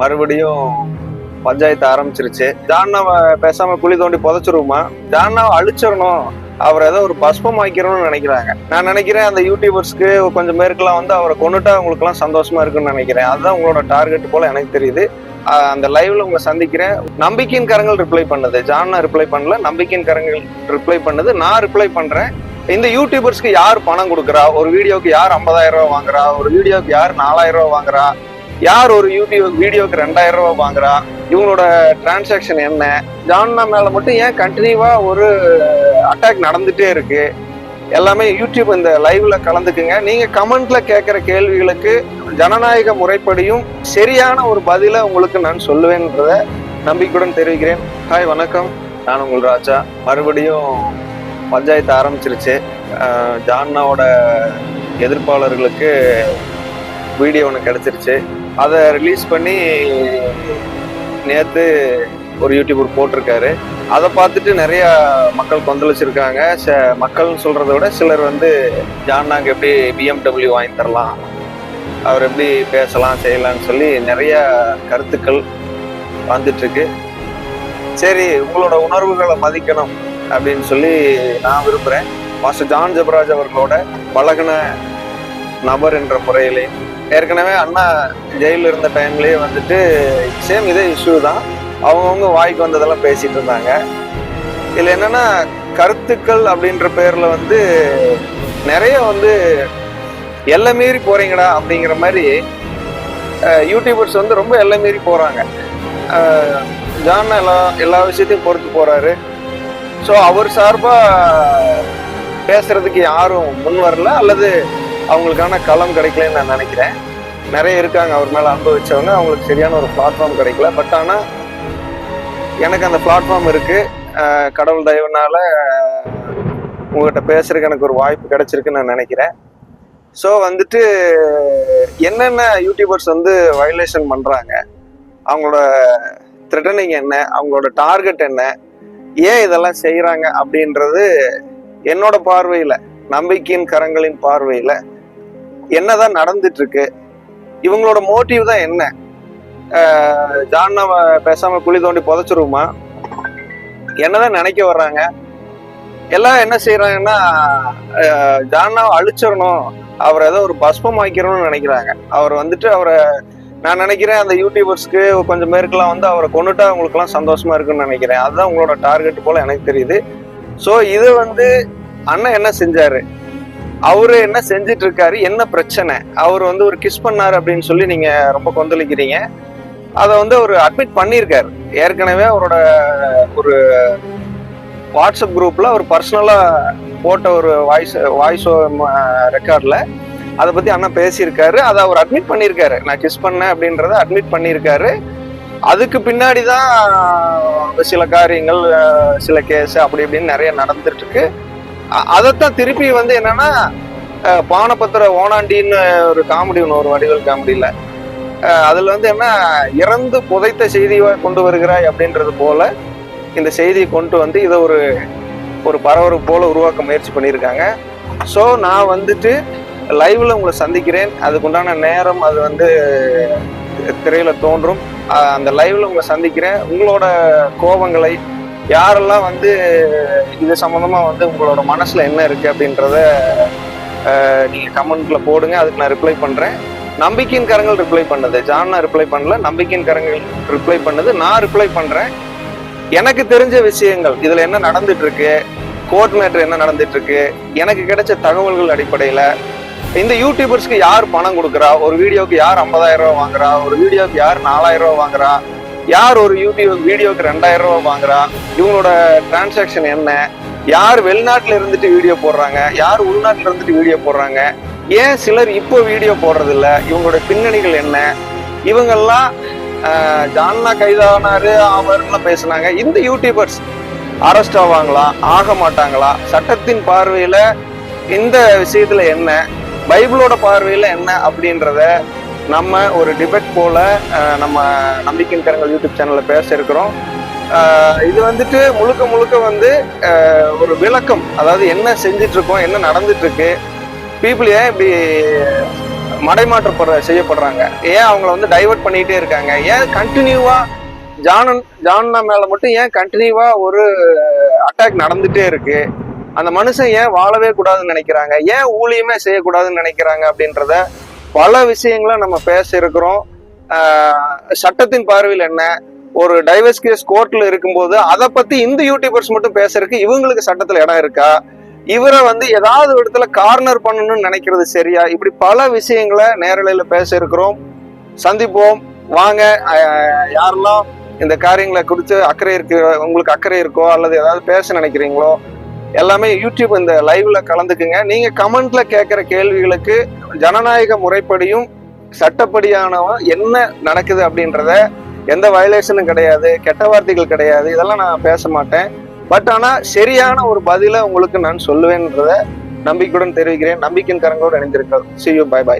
மறுபடியும் பஞ்சாயத்து ஆரம்பிச்சிருச்சு. ஜான்னாவை பேசாம குழி தோண்டி புதைச்சிருவோமா? ஜான்னாவை அழிச்சிடணும். அவர் ஏதோ ஒரு பஸ்பம் ஆக்கிறோம்னு நினைக்கிறாங்க. நான் நினைக்கிறேன் அந்த யூடியூபர்ஸ்க்கு கொஞ்சம் பேருக்குலாம் வந்து அவரை கொண்டுட்டா உங்களுக்குலாம் சந்தோஷமா இருக்குன்னு நினைக்கிறேன். அதுதான் உங்களோட டார்கெட் போல எனக்கு தெரியுது. அந்த லைவ்ல உங்களை சந்திக்கிறேன். நம்பிக்கையின் கரங்கள் ரிப்ளை பண்ணுது. ஜான்னா ரிப்ளை பண்ணல. நம்பிக்கையின் கரங்கள் ரிப்ளை பண்ணுது. நான் ரிப்ளை பண்றேன். இந்த யூடியூபர்ஸ்க்கு யார் பணம் கொடுக்குறா? ஒரு வீடியோக்கு யார் ஐம்பதாயிரம் ரூபா வாங்குறா? ஒரு வீடியோக்கு யார் 4000 ரூபாய் வாங்குறா? யார் ஒரு யூடியூப் வீடியோக்கு ரெண்டாயிரம் ரூபாய் வாங்குறா? இவங்களோட டிரான்சாக்ஷன் என்ன? ஜான்னா மேல மட்டும் ஏன் கண்டினியூவா ஒரு அட்டாக் நடந்துட்டே இருக்கு? எல்லாமே யூடியூப் இந்த லைவ்ல கலந்துக்குங்க. நீங்க கமெண்ட்ல கேட்குற கேள்விகளுக்கு ஜனநாயக முறைப்படியும் சரியான ஒரு பதிலை உங்களுக்கு நான் சொல்லுவேன்றத நம்பிக்கையுடன் தெரிவிக்கிறேன். ஹாய் வணக்கம். நான் உங்கள் ராஜா. மறுபடியும் பஞ்சாயத்து ஆரம்பிச்சிருச்சு. ஜான்னாவோட எதிர்ப்பாளர்களுக்கு வீடியோ ஒன்று கிடச்சிருச்சு. அதை ரிலீஸ் பண்ணி நேற்று ஒரு யூடியூபர் போட்டிருக்காரு. அதை பார்த்துட்டு நிறைய மக்கள் கொந்தளிச்சிருக்காங்க. ச மக்கள்னு சொல்கிறத விட சிலர் வந்து ஜான்னாக்கு எப்படி பிஎம்டபிள்யூ வாங்கி தரலாம்? அவர் எப்படி பேசலாம் செய்யலாம்னு சொல்லி நிறைய கருத்துக்கள் வந்துட்டுருக்கு. சரி உங்களோட உணர்வுகளை மதிக்கணும் அப்படின்னு சொல்லி நான் விரும்புகிறேன் மாஸ்டர் ஜான் ஜபராஜ் அவர்களோட பழகுன நபர் என்ற முறையிலே ஏற்கனவே அண்ணா ஜெயிலில் இருந்த டைம்லேயே வந்துட்டு சேம் இதே இஷ்யூ தான். அவங்கவுங்க வாய்க்கு வந்ததெல்லாம் பேசிகிட்டு இருந்தாங்க. இதில் என்னென்னா கருத்துக்கள் அப்படின்ற பேரில் வந்து நிறைய வந்து எல்லை மீறி போகிறீங்கடா அப்படிங்கிற மாதிரி யூடியூபர்ஸ் வந்து ரொம்ப எல்லை மீறி போகிறாங்க ஜான் எல்லா எல்லா விஷயத்தையும் பொறுத்து போகிறாரு ஸோ அவர் சார்பாக பேசுறதுக்கு யாரும் முன் வரல அல்லது அவங்களுக்கான களம் கிடைக்கலன்னு நான் நினைக்கிறேன். நிறைய இருக்காங்க அவர் மேலே அனுபவிச்சவங்க அவங்களுக்கு சரியான ஒரு பிளாட்ஃபார்ம் கிடைக்கல. பட் ஆனால் எனக்கு அந்த பிளாட்ஃபார்ம் இருக்குது கடவுள் தயவுனால உங்கள்கிட்ட பேசுறதுக்கு எனக்கு ஒரு வாய்ப்பு கிடைச்சிருக்குன்னு நான் நினைக்கிறேன். ஸோ வந்துட்டு என்னென்ன யூடியூபர்ஸ் வந்து வயலேஷன் பண்ணுறாங்க அவங்களோட த்ரெட்டனிங் என்ன? அவங்களோட டார்கெட் என்ன? ஏன் இதெல்லாம் செய்கிறாங்க அப்படின்றது என்னோட பார்வையில் நம்பிக்கையின் கரங்களின் பார்வையில் என்னதான் நடந்துட்டு இருக்கு இவங்களோட மோட்டிவ் தான் என்ன? ஆஹ் பேசாம குழி தோண்டி புதைச்சிருவோமா? என்னதான் நினைக்க வர்றாங்க? எல்லாம் என்ன செய்யறாங்கன்னா ஜான்னாவை அழிச்சிடணும். அவர் ஏதோ ஒரு பஸ்பம் ஆக்கிறோம்னு நினைக்கிறாங்க. அவர் வந்துட்டு அவரை நான் நினைக்கிறேன் அந்த யூடியூபர்ஸ்க்கு கொஞ்சம் பேருக்குலாம் வந்து அவரை கொண்டுட்டா அவங்களுக்குலாம் சந்தோஷமா இருக்குன்னு நினைக்கிறேன். அதுதான் உங்களோட டார்கெட் போல எனக்கு தெரியுது. ஸோ இது வந்து அண்ணன் என்ன செஞ்சாரு? அவரு என்ன செஞ்சிட்டு இருக்காரு என்ன பிரச்சனை? அவர் வந்து ஒரு கிஸ் பண்ணாரு அப்படின்னு சொல்லி நீங்க ரொம்ப கொந்தளிக்கிறீங்க. அதை வந்து அவர் அட்மிட் பண்ணியிருக்காரு. ஏற்கனவே அவரோட ஒரு வாட்ஸ்அப் குரூப்ல அவர் பர்சனலா போட்ட ஒரு வாய்ஸ் வாய்ஸ் ரெக்கார்ட்ல அதை பத்தி அண்ணா பேசியிருக்காரு. அதை அவர் அட்மிட் பண்ணியிருக்காரு. நான் கிஸ் பண்ணேன் அப்படின்றத அட்மிட் பண்ணியிருக்காரு. அதுக்கு பின்னாடி தான் சில காரியங்கள் சில கேஸ் அப்படி இப்படின்னு நிறைய நடந்துட்டு இருக்கு அதைத்தான் திருப்பி வந்து என்னன்னா பானபத்திர ஓனாண்டின்னு ஒரு காமெடி ஒன்று ஒரு வடிவல் காமெடியில். அதில் வந்து என்ன இறந்து புதைத்த செய்தியை கொண்டு வருகிறாய் அப்படின்றது போல இந்த செய்தியை கொண்டு வந்து இதை ஒரு ஒரு பரபரப்பு போல உருவாக்க முயற்சி பண்ணியிருக்காங்க. ஸோ நான் வந்துட்டு லைவில் உங்களை சந்திக்கிறேன். அதுக்குண்டான நேரம் அது வந்து திரையில் தோன்றும். அந்த லைவில் உங்களை சந்திக்கிறேன். உங்களோட கோபங்களை யாரெல்லாம் வந்து இது சம்மந்தமாக வந்து உங்களோட மனசில் என்ன இருக்குது அப்படின்றத நீங்கள் நீங்க கமெண்ட்ல போடுங்க. அதுக்கு நான் ரிப்ளை பண்ணுறேன் நம்பிக்கையின் கரங்கள் ரிப்ளை பண்ணுது. ஜான்னா ரிப்ளை பண்ணல. நம்பிக்கையின் கரங்கள் ரிப்ளை பண்ணுது. நான் ரிப்ளை பண்ணுறேன் எனக்கு தெரிஞ்ச விஷயங்கள் இதில் என்ன நடந்துட்டு இருக்கு கோர்ட் மேட்ரு என்ன நடந்துட்டு இருக்கு எனக்கு கிடைச்ச தகவல்கள் அடிப்படையில் இந்த யூடியூபர்ஸ்க்கு யார் பணம் கொடுக்குறா? ஒரு வீடியோக்கு யார் ஐம்பதாயிரம் ரூபா வாங்குறா? ஒரு வீடியோக்கு யார் நாலாயிரம் ரூபா வாங்குறா? யார் ஒரு யூடியூப் வீடியோக்கு ரெண்டாயிரம் ரூபா வாங்குறா? இவங்களோட டிரான்சாக்ஷன் என்ன? யார் வெளிநாட்டுல இருந்துட்டு வீடியோ போடுறாங்க? யார் உள்நாட்டுல இருந்துட்டு வீடியோ போடுறாங்க? ஏன் சிலர் இப்போ வீடியோ போடுறது இல்ல இவங்களோட பின்னணிகள் என்ன? இவங்கெல்லாம் ஜான்னா கைதானாரு அவர்லாம் பேசுனாங்க. இந்த யூடியூபர்ஸ் அரெஸ்ட் ஆவாங்களா? ஆக மாட்டாங்களா? சட்டத்தின் பார்வையில இந்த விஷயத்துல என்ன? பைபிளோட பார்வையில என்ன அப்படின்றத நம்ம ஒரு டிபேட் போல நம்ம நம்பிக்கையின் கரங்கள் யூடியூப் சேனல்ல பேச இருக்கிறோம் இது வந்துட்டு முழுக்க முழுக்க வந்து ஒரு விளக்கம். அதாவது என்ன செஞ்சுட்டு இருக்கோம் என்ன நடந்துட்டு இருக்கு பீப்புள் ஏன் இப்படி மடைமாற்றப்படுற செய்யப்படுறாங்க. ஏன் அவங்கள வந்து டைவர்ட் பண்ணிகிட்டே இருக்காங்க? ஏன் கண்டினியூவா ஜானன் ஜான்னா மேல மட்டும் ஏன் கண்டினியூவா ஒரு அட்டாக் நடந்துட்டே இருக்கு? அந்த மனுஷன் ஏன் வாழவே கூடாதுன்னு நினைக்கிறாங்க? ஏன் ஊழியமே செய்யக்கூடாதுன்னு நினைக்கிறாங்க அப்படின்றத பல விஷயங்களை நம்ம பேச இருக்கிறோம் சட்டத்தின் பார்வையில் என்ன? ஒரு டைவர்ஸ் கேஸ் கோர்ட்ல இருக்கும்போது அதை பத்தி இந்த யூடியூபர்ஸ் மட்டும் பேசுறதுக்கு இவங்களுக்கு சட்டத்துல இடம் இருக்கா? இவரை வந்து ஏதாவது இடத்துல கார்னர் பண்ணணும்னு நினைக்கிறது சரியா? இப்படி பல விஷயங்களை நேரலையில பேச இருக்கிறோம் சந்திப்போம். வாங்க. யாரெல்லாம் இந்த காரியங்களை குறித்து அக்கறை இருக்கு உங்களுக்கு அக்கறை இருக்கோ அல்லது ஏதாவது பேச நினைக்கிறீங்களோ எல்லாமே யூடியூப் இந்த லைவ்ல கலந்துக்குங்க. நீங்க கமெண்ட்ல கேட்கிற கேள்விகளுக்கு ஜனநாயக முறைப்படியும் சட்டப்படியானவன் என்ன நடக்குது அப்படின்றத எந்த வயலேஷனும் கிடையாது கெட்ட வார்த்தைகள் கிடையாது. இதெல்லாம் நான் பேச மாட்டேன். பட் ஆனால் சரியான ஒரு பதிலை உங்களுக்கு நான் சொல்லுவேன்றத நம்பிக்கையுடன் தெரிவிக்கிறேன். நம்பிக்கையின் கரங்களோடு இணைந்திருக்கிறோம் சி யூ பை பாய்